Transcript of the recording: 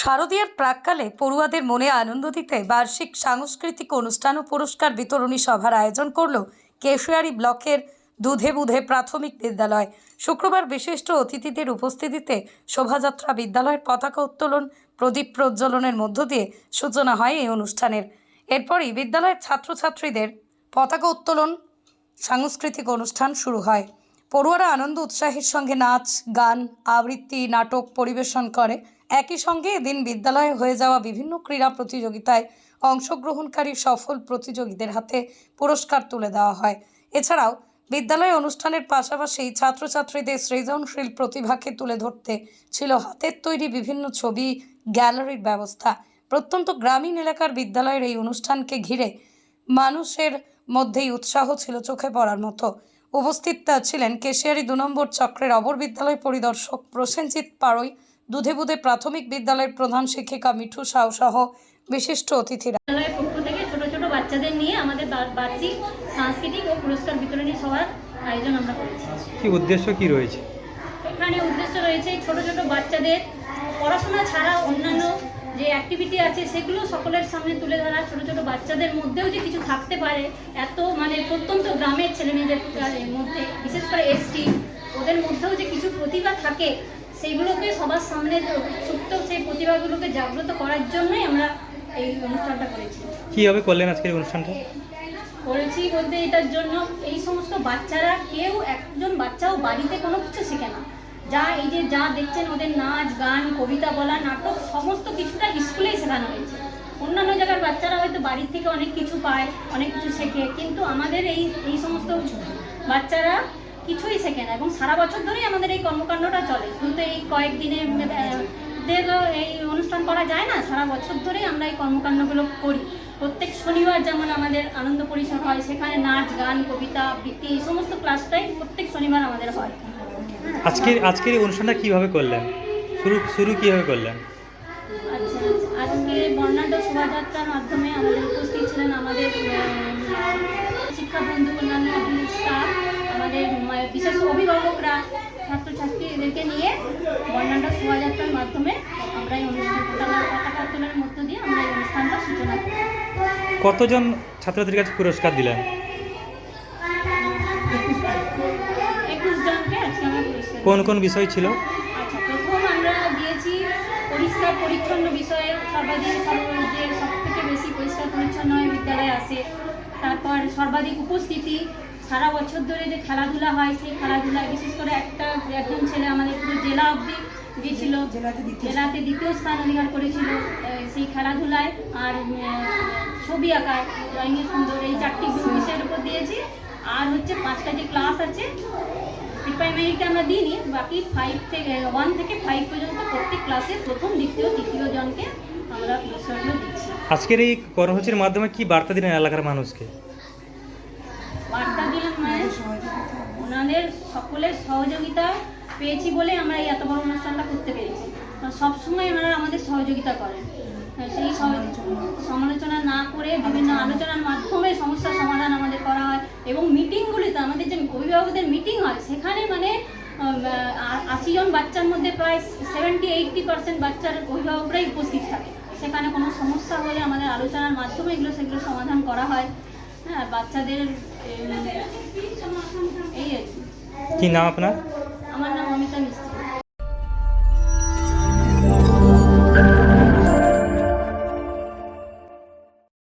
শারদীয়ার প্রাককালে পড়ুয়াদের মনে আনন্দ দিতে বার্ষিক সাংস্কৃতিক অনুষ্ঠান ও পুরস্কার বিতরণী সভার আয়োজন করল কেশিয়ারি ব্লকের দুধে বুধে প্রাথমিক বিদ্যালয়। শুক্রবার বিশিষ্ট অতিথিদের উপস্থিতিতে শোভাযাত্রা বিদ্যালয়ের পতাকা উত্তোলন, প্রদীপ প্রজ্বলনের মধ্য দিয়ে সূচনা হয় এই অনুষ্ঠানের। এরপরই বিদ্যালয়ের ছাত্রছাত্রীদের পতাকা উত্তোলন, সাংস্কৃতিক অনুষ্ঠান শুরু হয়। পড়ুয়ারা আনন্দ, উৎসাহের সঙ্গে নাচ, গান, আবৃত্তি, নাটক পরিবেশন করে। একই সঙ্গে এদিন বিদ্যালয়ে হয়ে যাওয়া বিভিন্ন ক্রীড়া প্রতিযোগিতায় অংশগ্রহণকারী সফল প্রতিযোগীদের হাতে পুরস্কার তুলে দেওয়া হয়। এছাড়াও, বিদ্যালয় অনুষ্ঠানের পাশাপাশি ছাত্রছাত্রীদের সৃজনশীল প্রতিভাকে তুলে ধরতে ছিল হাতের তৈরি বিভিন্ন ছবি, গ্যালারির ব্যবস্থা। প্রত্যন্ত গ্রামীণ এলাকার বিদ্যালয়ের এই অনুষ্ঠানকে ঘিরে মানুষের মধ্যেই উৎসাহ ছিল চোখে পড়ার মতো। উপস্থিত ছিলেন কেশিয়ারি দু নম্বর চক্রের অবর বিদ্যালয় পরিদর্শক প্রসেনজিৎ পাড়ই দুধেবুধে প্রাথমিক বিদ্যালয়ের প্রধান শিক্ষিকা মিঠু সাউ সহ বিশিষ্ট অতিথিরা। পক্ষ থেকে ছোট ছোট বাচ্চাদের নিয়ে আমাদের বার্ষিক সাংস্কৃতিক ও পুরস্কার বিতরণী সভার আয়োজন আমরা করেছি। কি উদ্দেশ্য কি রয়েছে? এখানে উদ্দেশ্য রয়েছে ছোট ছোট বাচ্চাদের পড়াশোনা ছাড়া অন্যান্য যে অ্যাক্টিভিটি আছে সেগুলো সকলের সামনে তুলে ধরা ছোট ছোট বাচ্চাদের মধ্যেও যে কিছু থাকতে পারে এত মানে প্রত্যন্ত গ্রামের ছেলেমেয়েদের মধ্যে বিশেষ করে এসটি ওদের মধ্যেও যে কিছু প্রতিভা থাকে সেইগুলোকে সবার সামনে সুপ্ত সেই প্রতিভাগুলোকে জাগ্রত করার জন্যই আমরা এই অনুষ্ঠানটা করেছি। কীভাবে করলেন আজকের অনুষ্ঠানটা? করেছি বলতে এটার জন্য এই সমস্ত বাচ্চারা কেউ একজন বাচ্চাও বাড়িতে কোনো কিছু শেখে না। যা এই যে যা দেখছেন ওদের নাচ গান কবিতা বলা নাটক সমস্ত কিছুটা স্কুলেই শেখানো হয়েছে। অন্যান্য জায়গার বাচ্চারা হয়তো বাড়ির থেকে অনেক কিছু পায় অনেক কিছু শেখে কিন্তু আমাদের এই এই সমস্ত বাচ্চারা কিছুই শেখে না এবং সারা বছর ধরেই আমাদের এই কর্মকাণ্ডটা চলে। কিন্তু এই কয়েকদিনে এই অনুষ্ঠান করা যায় না সারা বছর ধরেই আমরা এই কর্মকাণ্ডগুলো করি। প্রত্যেক শনিবার যেমন আমাদের আনন্দ পরিসর হয় সেখানে নাচ গান কবিতা আবৃত্তি এই সমস্ত ক্লাসটাই প্রত্যেক শনিবার আমাদের হয়। আজকের আজকের এই অনুষ্ঠানটা কীভাবে করলেন? শুরু শুরু কীভাবে করলেন? আচ্ছা আজকে বর্ণাঢ্য শোভাযাত্রার মাধ্যমে আমাদের উপস্থিত ছিলেন আমাদের শিক্ষা বন্ধু অন্যান্য স্টাফ আমাদের বিশেষ অভিভাবকরা ছাত্রছাত্রীদেরকে নিয়ে বর্ণাঢ্য শোভাযাত্রার মাধ্যমে আমরা এই অনুষ্ঠান পতাকা উত্তোলনের মধ্য দিয়ে আমরা এই অনুষ্ঠানটা সূচনা করি। কতজন ছাত্রছাত্রীর কাছে পুরস্কার দিলেন? একুশ জনকে আজকে আমরা পুরস্কার কোন কোন বিষয় ছিল? আচ্ছা প্রথম আমরা দিয়েছি পরিষ্কার পরিচ্ছন্ন বিষয়ে সর্বাধিক সর্ব যে সব থেকে বেশি পরিষ্কার পরিচ্ছন্ন বিদ্যালয়ে আসে। তারপর সর্বাধিক উপস্থিতি সারা বছর ধরে যে খেলাধুলা হয় সেই খেলাধুলায় বিশেষ করে একটা একজন ছেলে আমাদের পুরো জেলা অবধি গিয়েছিল। জেলাতে দ্বিতীয় স্থান। অধিকার করেছিল। সেই খেলাধুলায় আর ছবি আঁকা ড্রয়িংয়ে সুন্দর এই চারটি বিষয়ের উপর দিয়েছি। আর হচ্ছে পাঁচটা যে ক্লাস আছে প্রাইমারিতে আমরা দিইনি বাকি ফাইভ থেকে ওয়ান থেকে ফাইভ পর্যন্ত প্রত্যেক ক্লাসে প্রথম দ্বিতীয় তৃতীয় জনকে আমরা পুরস্কারগুলো দিচ্ছি। আজকের এই কর্মসূচির মাধ্যমে কি বার্তা দিলেন এলাকার মানুষকে? ওনাদের সকলের সহযোগিতা পেয়েছি বলে আমরা এই এত বড় অনুষ্ঠানটা করতে পেরেছি। সবসময় ওনারা আমাদের সহযোগিতা করেন। সেই সমালোচনা না করে বিভিন্ন আলোচনার মাধ্যমে সমস্যার সমাধান আমাদের করা হয় এবং মিটিংগুলিতে আমাদের যে অভিভাবকদের মিটিং হয়, সেখানে মানে আশি জন বাচ্চার মধ্যে প্রায় সেভেন্টি এইটটি পার্সেন্ট বাচ্চার অভিভাবকরাই উপস্থিত থাকে। সেখানে কোনো সমস্যা হলে আমাদের আলোচনার মাধ্যমে এগুলো সেগুলো সমাধান করা হয়। হ্যাঁ বাচ্চাদের এই আর কি নাম আপনার? আমার নাম অমিতা মিস্ত্রি।